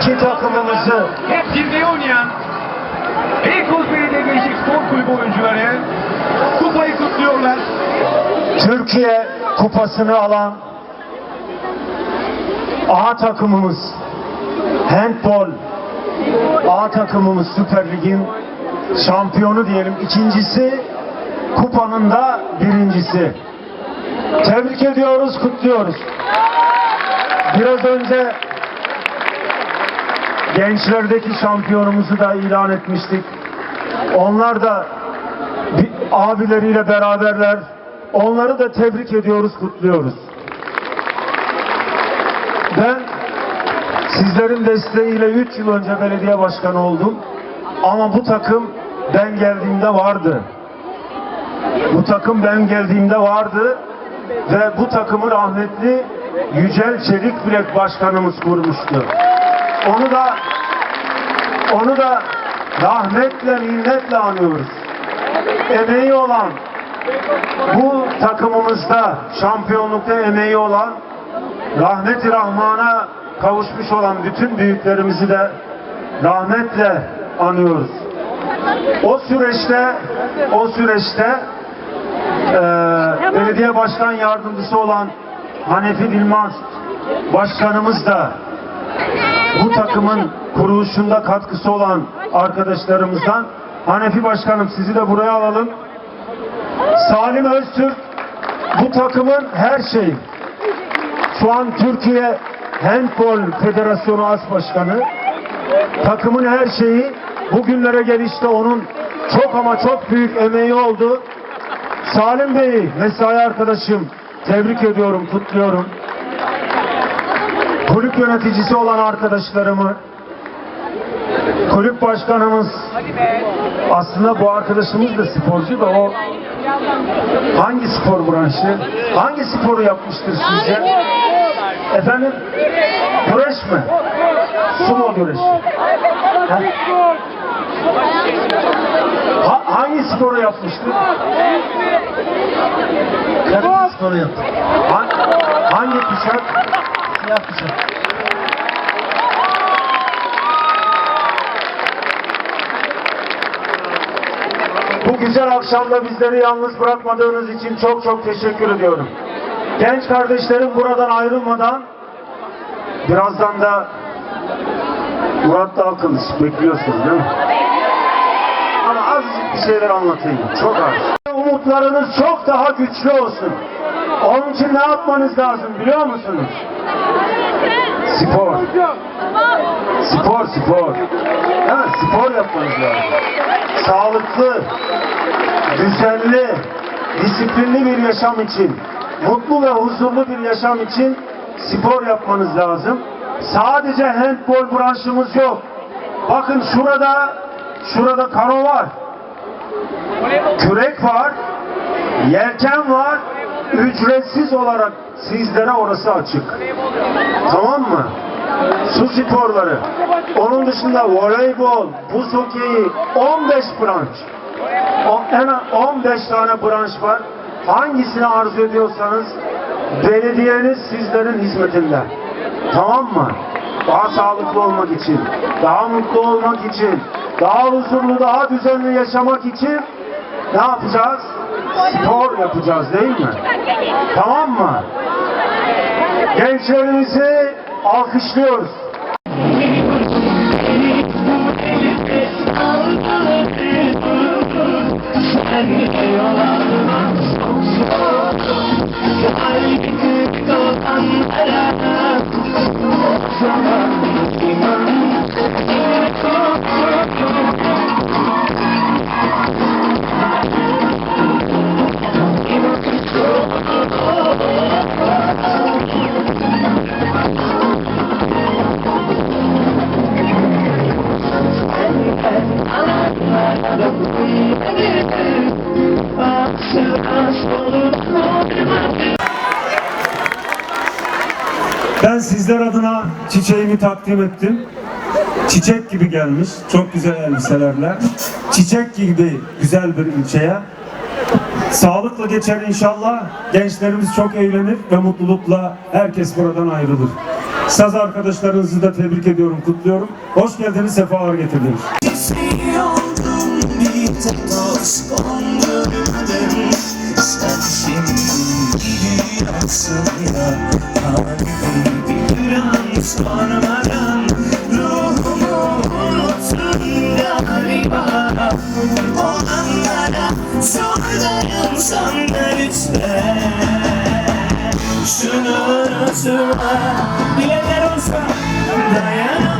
takımımızı hep zirveye oynayan Beykoz Belediye Gençlik Spor Kulübü oyuncuları kupayı kutluyorlar. Türkiye kupasını alan A takımımız handball A takımımız Süper Lig'in şampiyonu diyelim. İkincisi kupanın da birincisi. Tebrik ediyoruz, kutluyoruz. Biraz önce gençlerdeki şampiyonumuzu da ilan etmiştik. Onlar da abileriyle beraberler. Onları da tebrik ediyoruz, kutluyoruz. Ben sizlerin desteğiyle 3 yıl önce belediye başkanı oldum. Ama bu takım ben geldiğimde vardı. Bu takım ben geldiğimde vardı ve bu takımı rahmetli Yücel Çelik Bilek Başkanımız kurmuştu. Onu da onu da rahmetle minnetle anıyoruz. Emeği olan bu takımımızda şampiyonlukta emeği olan rahmeti rahmana kavuşmuş olan bütün büyüklerimizi de rahmetle anıyoruz. O süreçte o süreçte eee, belediye başkan yardımcısı olan Hanefi Dilmaz başkanımız da bu takımın kuruluşunda katkısı olan arkadaşlarımızdan Hanefi Başkanım sizi de buraya alalım. Salim Öztürk bu takımın her şeyi. Şu an Türkiye Handball Federasyonu As Başkanı. Takımın her şeyi bugünlere gelişte onun çok ama çok büyük emeği oldu. Salim Bey'i mesai arkadaşım tebrik ediyorum, kutluyorum. Kulüp yöneticisi olan arkadaşlarımı, kulüp başkanımız, aslında bu arkadaşımız da sporcu da o hangi spor branşı, hangi sporu yapmıştır sizce? Efendim? Güreş mi? Sumo güreşi. Ha? Ha- hangi sporu yapmıştır? Karate sporu yaptı. Ha- hangi kuşak? Kuşak. Bu güzel akşamda bizleri yalnız bırakmadığınız için çok çok teşekkür ediyorum. Genç kardeşlerim buradan ayrılmadan birazdan da Murat Dalkılıç bekliyorsunuz değil mi? Ama azıcık bir şeyler anlatayım. Çok az. Umutlarınız çok daha güçlü olsun. Onun için ne yapmanız lazım biliyor musunuz? Spor. Spor, spor. Evet, spor yapmanız lazım. Sağlıklı, düzenli, disiplinli bir yaşam için, mutlu ve huzurlu bir yaşam için spor yapmanız lazım. Sadece handball branşımız yok. Bakın şurada, şurada kano var. Kürek var, yelken var. Ücretsiz olarak sizlere orası açık. Tamam mı? Su sporları. Onun dışında voleybol, buz hokeyi 15 branş. En az 15 tane branş var. Hangisini arzu ediyorsanız belediyeniz sizlerin hizmetinde. Tamam mı? Daha sağlıklı olmak için, daha mutlu olmak için, daha huzurlu, daha düzenli yaşamak için ne yapacağız? Spor yapacağız değil mi? Tamam mı? Gençlerimizi alkışlıyoruz. Ben sizler adına çiçeğimi takdim ettim. Çiçek gibi gelmiş, çok güzel elbiselerle. Çiçek gibi güzel bir ilçeye. Sağlıkla geçer inşallah. Gençlerimiz çok eğlenir ve mutlulukla herkes buradan ayrılır. Saz arkadaşlarınızı da tebrik ediyorum, kutluyorum. Hoş geldiniz, sefalar getirdiniz. Sen şimdi gidiyorsun ya Kalbim bir gram sormadan Ruhumu unuttun galiba. Olanlara sor dayan sana lütfen Şunu unutma Bilenler olsa dayanamam